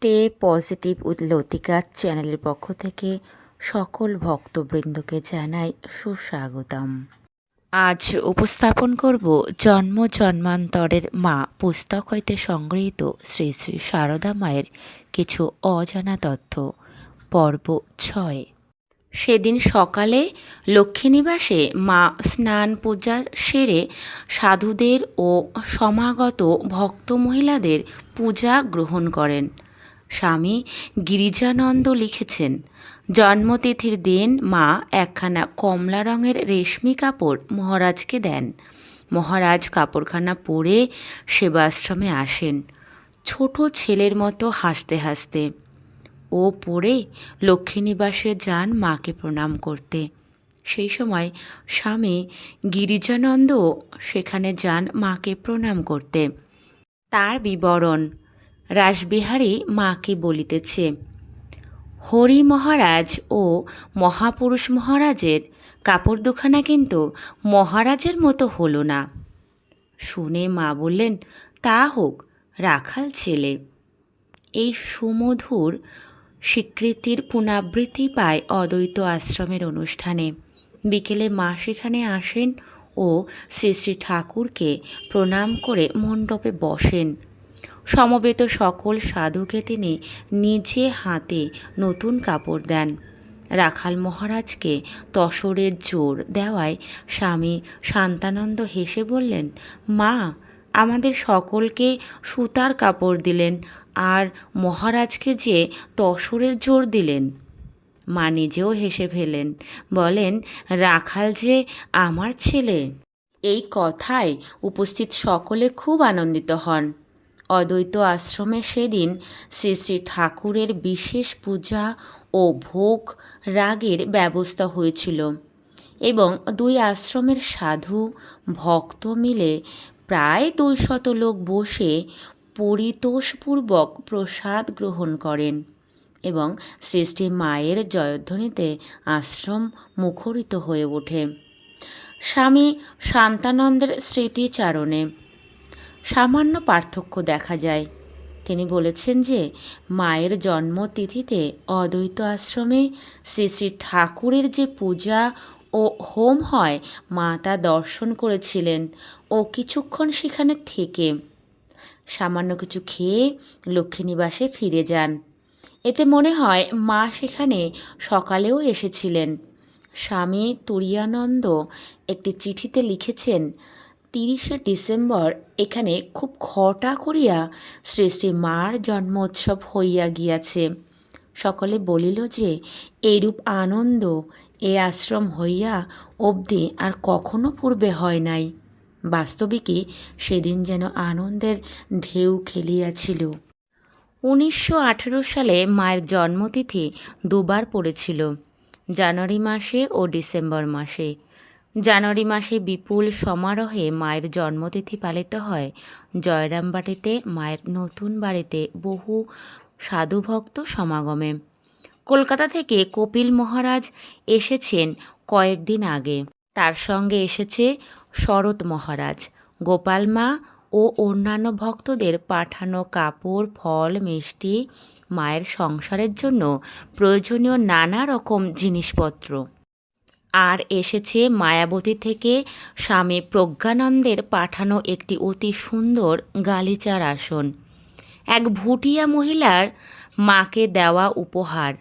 Stay positive with লতিকা চ্যানেলের পক্ষ থেকে সকল ভক্তবৃন্দকে জানাই সুস্বাগতম। আজ উপস্থাপন করব জন্ম জন্মান্তরের মা পুস্তক হইতে সংগৃহীত শ্রী শ্রী সারদা মায়ের কিছু অজানা তথ্য। পর্ব ছয়। সেদিন সকালে লক্ষ্মীনিবাসে মা স্নান পূজা সেরে সাধুদের ও সমাগত ভক্ত মহিলাদের পূজা গ্রহণ করেন। স্বামী গিরিজানন্দ লিখেছেন, জন্মতিথির দিন মা একখানা কমলা রঙের রেশমি কাপড় মহারাজকে দেন। মহারাজ কাপড়খানা পরে সেবাশ্রমে আসেন। ছোট ছেলের মতো হাসতে হাসতে ও পড়ে লক্ষ্মীনিবাসে যান মাকে প্রণাম করতে। সেই সময় স্বামী গিরিজানন্দ সেখানে যান মাকে প্রণাম করতে। তার বিবরণ রাসবিহারী মাকে বলিতেছে, হরি মহারাজ ও মহাপুরুষ মহারাজের কাপড় দুখানা কিন্তু মহারাজের মতো হলো না। শুনে মা বললেন, তা হোক, রাখাল ছেলে। এই সুমধুর স্বীকৃতির পুনরাবৃত্তি পায় অদ্বৈত আশ্রমের অনুষ্ঠানে। বিকেলে মা সেখানে আসেন ও শ্রী শ্রী ঠাকুরকে প্রণাম করে মণ্ডপে বসেন। সমবেত সকল সাধুকে তিনি নিজে হাতে নতুন কাপড় দেন। রাখাল মহারাজকে তসরের জোর দেওয়ায় স্বামী শান্তানন্দ হেসে বললেন, মা, আমাদের সকলকে সুতার কাপড় দিলেন, আর মহারাজকে যে তসরের জোর দিলেন? মা নিজেও হেসে ফেলেন, বলেন, রাখাল যে আমার ছেলে। এই কথায় উপস্থিত সকলে খুব আনন্দিত হন। অদ্বৈত আশ্রমে সেদিন শ্রী শ্রী ঠাকুরের বিশেষ পূজা ও ভোগ রাগের ব্যবস্থা হয়েছিল এবং দুই আশ্রমের সাধু ভক্ত মিলে প্রায় দুই শত লোক বসে পরিতোষপূর্বক প্রসাদ গ্রহণ করেন এবং শ্রী মায়ের জয়ধ্বনিতে আশ্রম মুখরিত হয়ে ওঠে। স্বামী শান্তানন্দের স্মৃতিচারণে সামান্য পার্থক্য দেখা যায়। তিনি বলেছেন যে, মায়ের জন্মতিথিতে অদ্বৈত আশ্রমে শ্রী শ্রী ঠাকুরের যে পূজা ও হোম হয়, মা তা দর্শন করেছিলেন ও কিছুক্ষণ সেখানে থেকে সামান্য কিছু খেয়ে লক্ষ্মীনিবাসে ফিরে যান। এতে মনে হয় মা সেখানে সকালেও এসেছিলেন। স্বামী তুরিয়ানন্দ একটি চিঠিতে লিখেছেন তিরিশে ডিসেম্বর এখানে খুব খটা করিয়া শ্রী শ্রী মার জন্মোৎসব হইয়া গিয়াছে। সকলে বলিল যে, এইরূপ আনন্দ এ আশ্রম হইয়া অবধি আর কখনো পূর্বে হয় নাই। বাস্তবিকই সেদিন যেন আনন্দের ঢেউ খেলিয়াছিল। উনিশশো আঠেরো সালে মায়ের জন্মতিথি দুবার পড়েছিল, জানুয়ারি মাসে ও ডিসেম্বর মাসে। জানুয়ারি মাসে বিপুল সমারোহে মায়ের জন্মতিথি পালিত হয়। জয়রামবাটিতে মায়ের নতুন বাড়িতে বহু সাধুভক্ত সমাগমে। কলকাতা থেকে কপিল মহারাজ এসেছেন কয়েকদিন আগে। তার সঙ্গে এসেছে শরৎ মহারাজ। গোপাল মা ও অন্যান্য ভক্তদের পাঠানো কাপড়, ফল, মিষ্টি, মায়ের সংসারের জন্য প্রয়োজনীয় নানা রকম জিনিসপত্র। আর এসেছে মায়াবতী থেকে স্বামী প্রজ্ঞানন্দের পাঠানো একটি অতি সুন্দর গালিচার আসন। এক ভুটিয়া মহিলার মাকে দেওয়া উপহার।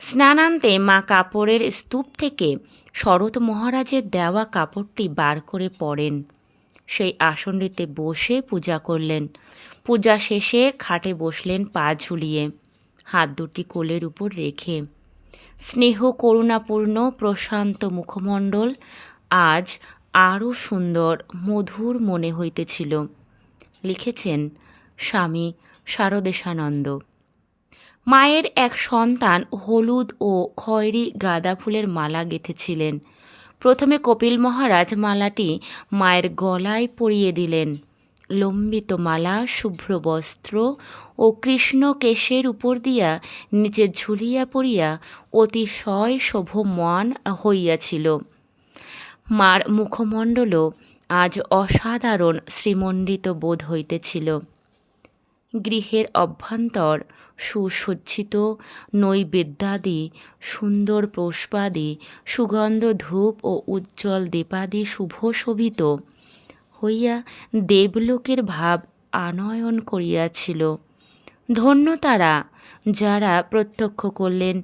স্নানান্তে মা কাপড়ের স্তূপ থেকে শরৎ মহারাজের দেওয়া কাপড়টি বার করে পড়েন সেই আসনটিতে বসে পূজা করলেন। পূজা শেষে খাটে বসলেন পা ঝুলিয়ে। হাত দুটি কোলের উপর রেখে স্নেহ করুণাপূর্ণ প্রশান্ত মুখমণ্ডল আজ আরও সুন্দর, মধুর মনে হইতেছিল। লিখেছেন স্বামী শারদেশানন্দ। মায়ের এক সন্তান হলুদ ও খয়েরি গাঁদা ফুলের মালা গেঁথেছিলেন। প্রথমে কপিল মহারাজ মালাটি মায়ের গলায় পরিয়ে দিলেন। লম্বিত মালা, শুভ্র বস্ত্র ও কৃষ্ণ কেশের উপর দিয়া নিচে ঝুলিয়া পড়িয়া অতিশয় শোভমান হইয়াছিল। মার মুখমণ্ডলও আজ অসাধারণ শ্রীমণ্ডিত বোধ হইতেছিল। গৃহের অভ্যন্তর সুসজ্জিত, নৈবেদ্যাদি, সুন্দর প্রস্পাদি, সুগন্ধ ধূপ ও উজ্জ্বল দীপাদি শুভ শোভিত। হইয়া দেবলোকের ভাব আনয়ন করিয়াছিল। ধন্য তারা যারা প্রত্যক্ষ করলেন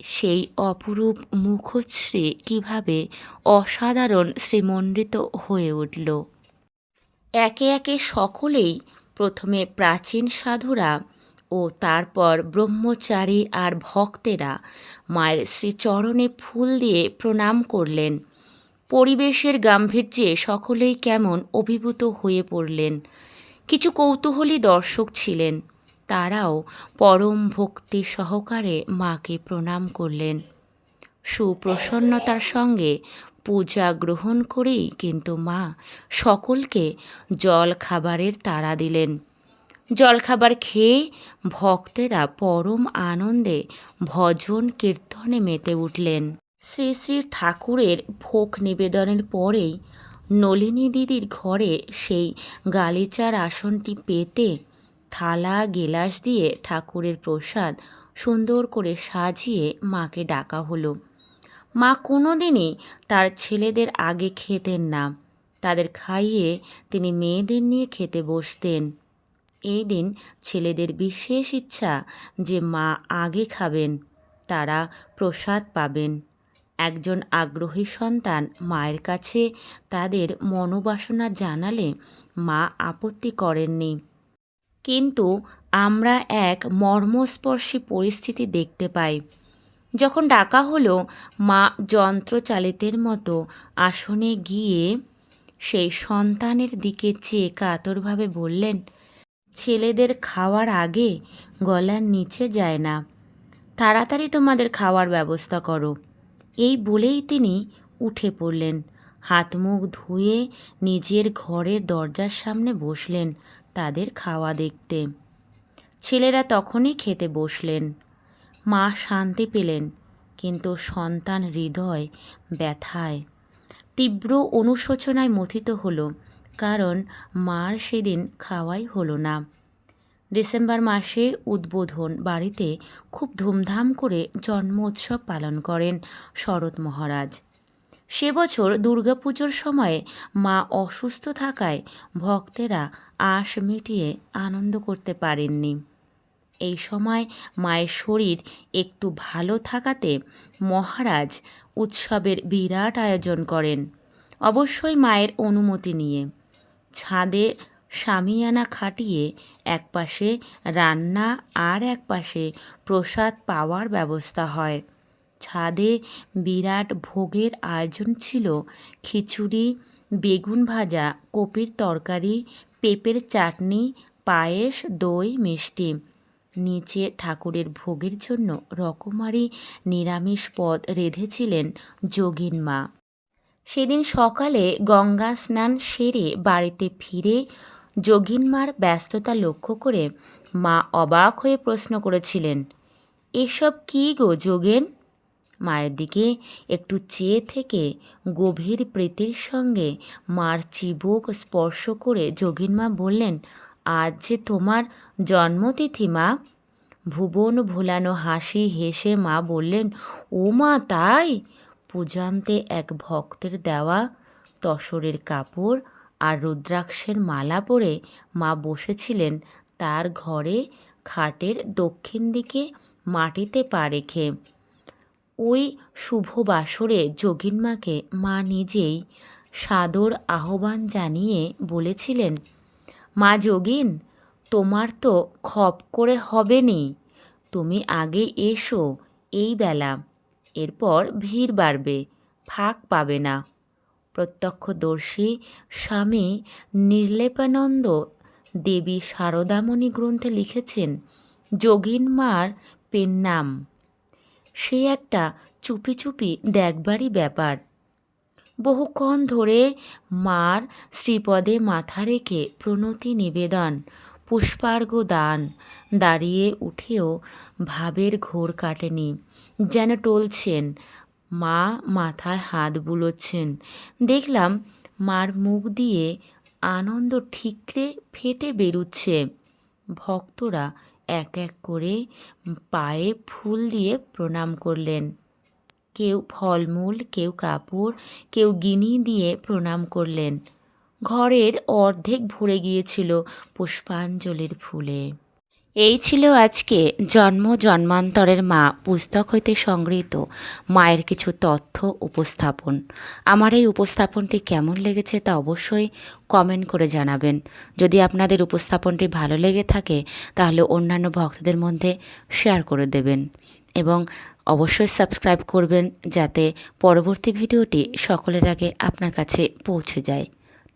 সেই অপরূপ মুখশ্রী কীভাবে অসাধারণ শ্রীমণ্ডিত হয়ে উঠল। একে একে সকলেই প্রথমে প্রাচীন সাধুরা ও তারপর ব্রহ্মচারী আর ভক্তেরা মায়ের শ্রীচরণে ফুল দিয়ে প্রণাম করলেন। পরিবেশের গাম্ভীর্যে সকলেই কেমন অভিভূত হয়ে পড়লেন। কিছু কৌতূহলী দর্শক ছিলেন। তারাও পরম ভক্তি সহকারে মাকে প্রণাম করলেন। সুপ্রসন্নতার সঙ্গে পূজা গ্রহণ করেই কিন্তু মা সকলকে জল খাবারের তাড়া দিলেন। জলখাবার খেয়ে ভক্তেরা পরম আনন্দে ভজন কীর্তনে মেতে উঠলেন। শ্রী শ্রী ঠাকুরের ভোগ নিবেদনের পরেই নলিনী দিদির ঘরে সেই গালিচার আসনটি পেতে থালা, গেলাস দিয়ে ঠাকুরের প্রসাদ সুন্দর করে সাজিয়ে মাকে ডাকা হলো। মা কোনো দিনই তার ছেলেদের আগে খেতেন না। তাদের খাইয়ে তিনি মেয়েদের নিয়ে খেতে বসতেন। এই দিন ছেলেদের বিশেষ ইচ্ছা যে মা আগে খাবেন, তারা প্রসাদ পাবেন। একজন আগ্রহী সন্তান মায়ের কাছে তাদের মনোবাসনা জানালে মা আপত্তি করেননি। কিন্তু আমরা এক মর্মস্পর্শী পরিস্থিতি দেখতে পাই। যখন ডাকা হলো, মা যন্ত্রচালিতের মতো আসনে গিয়ে সেই সন্তানের দিকে চেয়ে কাতরভাবে বললেন, ছেলেদের খাওয়ার আগে গলার নিচে যায় না। তাড়াতাড়ি তোমাদের খাওয়ার ব্যবস্থা করো। এই বলেই তিনি উঠে পড়লেন। হাত মুখ ধুয়ে নিজের ঘরের দরজার সামনে বসলেন তাদের খাওয়া দেখতে। ছেলেরা তখনই খেতে বসলেন। মা শান্তি পেলেন, কিন্তু সন্তান হৃদয় ব্যথায়। তীব্র অনুশোচনায় মথিত হলো, কারণ মার সেদিন খাওয়াই হলো না। ডিসেম্বর মাসে উদ্বোধন বাড়িতে খুব ধুমধাম করে জন্ম উৎসব পালন করেন শরৎ মহারাজ। সে বছর দুর্গাপুজোর সময়ে মা অসুস্থ থাকায় ভক্তেরা আশ মিটিয়ে আনন্দ করতে পারেননি। এই সময় মায়ের শরীর একটু ভালো থাকাতে মহারাজ উৎসবের বিরাট আয়োজন করেন, অবশ্যই মায়ের অনুমতি নিয়ে। ছাদে সামিয়ানা খাটিয়ে একপাশে রান্না আর একপাশে প্রসাদ পাওয়ার ব্যবস্থা হয়। ছাদে বিরাট ভোগের আয়োজন ছিল। খিচুড়ি, বেগুন ভাজা, কপির তরকারি, পেঁপের চাটনি, পায়েস, দই, মিষ্টি। নিচে ঠাকুরের ভোগের জন্য রকমারি নিরামিষ পদ রেঁধেছিলেন যোগিন মা। সেদিন সকালে গঙ্গা স্নান সেরে বাড়িতে ফিরে যোগিনমার ব্যস্ততা লক্ষ্য করে মা অবাক হয়ে প্রশ্ন করেছিলেন, এসব কী গো যোগেন? মায়ের দিকে একটু চেয়ে থেকে গভীর প্রীতির সঙ্গে মার চিবুক স্পর্শ করে যোগিনমা বললেন, আজ যে তোমার জন্মতিথি মা। ভুবন ভোলানো হাসি হেসে মা বললেন, ও মা, তাই? পূজান্তে এক ভক্তের দেওয়া তসরের কাপড় আর রুদ্রাক্ষের মালা পরে মা বসেছিলেন তার ঘরে খাটের দক্ষিণ দিকে মাটিতে পা রেখে। ওই শুভ বাসরে যোগিনমাকে মা নিজেই সাদর আহ্বান জানিয়ে বলেছিলেন, মা যোগিন, তোমার তো খপ করে হবে নি। তুমি আগে এসো, এই বেলা। এরপর ভিড় বাড়বে, ফাঁক পাবে না। প্রত্যক্ষদর্শী স্বামী নির্লেপানন্দ দেবী শারদামণি গ্রন্থে লিখেছেন, যোগিন মার পেন নাম সে একটা চুপি চুপি দেখবারই ব্যাপার। বহুক্ষণ ধরে মার শ্রীপদে মাথা রেখে প্রণতি নিবেদন, পুষ্পার্ঘ দান দাঁড়িয়ে উঠেও ভাবের ঘোর কাটেনি, যেন টলছেন মা মাথায় হাত বুলোচ্ছেন। দেখলাম মার মুখ দিয়ে আনন্দ ঠিকরে ফেটে বেরুচ্ছে। ভক্তরা এক এক করে পায়ে ফুল দিয়ে প্রণাম করলেন। কেউ ফলমূল, কেউ কাপড়, কেউ গিনি দিয়ে প্রণাম করলেন। ঘরের অর্ধেক ভরে গিয়েছিল পুষ্পাঞ্জলির ফুলে। এই ছিল আজকে জন্ম জন্মান্তরের মা পুস্তক হইতে সংগৃহীত মায়ের কিছু তথ্য উপস্থাপন। আমার এই উপস্থাপনটি কেমন লেগেছে তা অবশ্যই কমেন্ট করে জানাবেন। যদি আপনাদের উপস্থাপনটি ভালো লেগে থাকে, তাহলে অন্যান্য ভক্তদের মধ্যে শেয়ার করে দেবেন এবং অবশ্যই সাবস্ক্রাইব করবেন যাতে পরবর্তী ভিডিওটি সকলের আগে আপনার কাছে পৌঁছে যায়।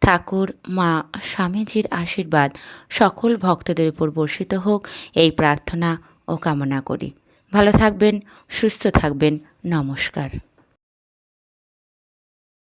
ঠাকুর, মা, স্বামীজির আশীর্বাদ, সকল ভক্তদের উপর বর্ষিত হোক এই প্রার্থনা ও কামনা করি। ভালো থাকবেন, সুস্থ থাকবেন। নমস্কার।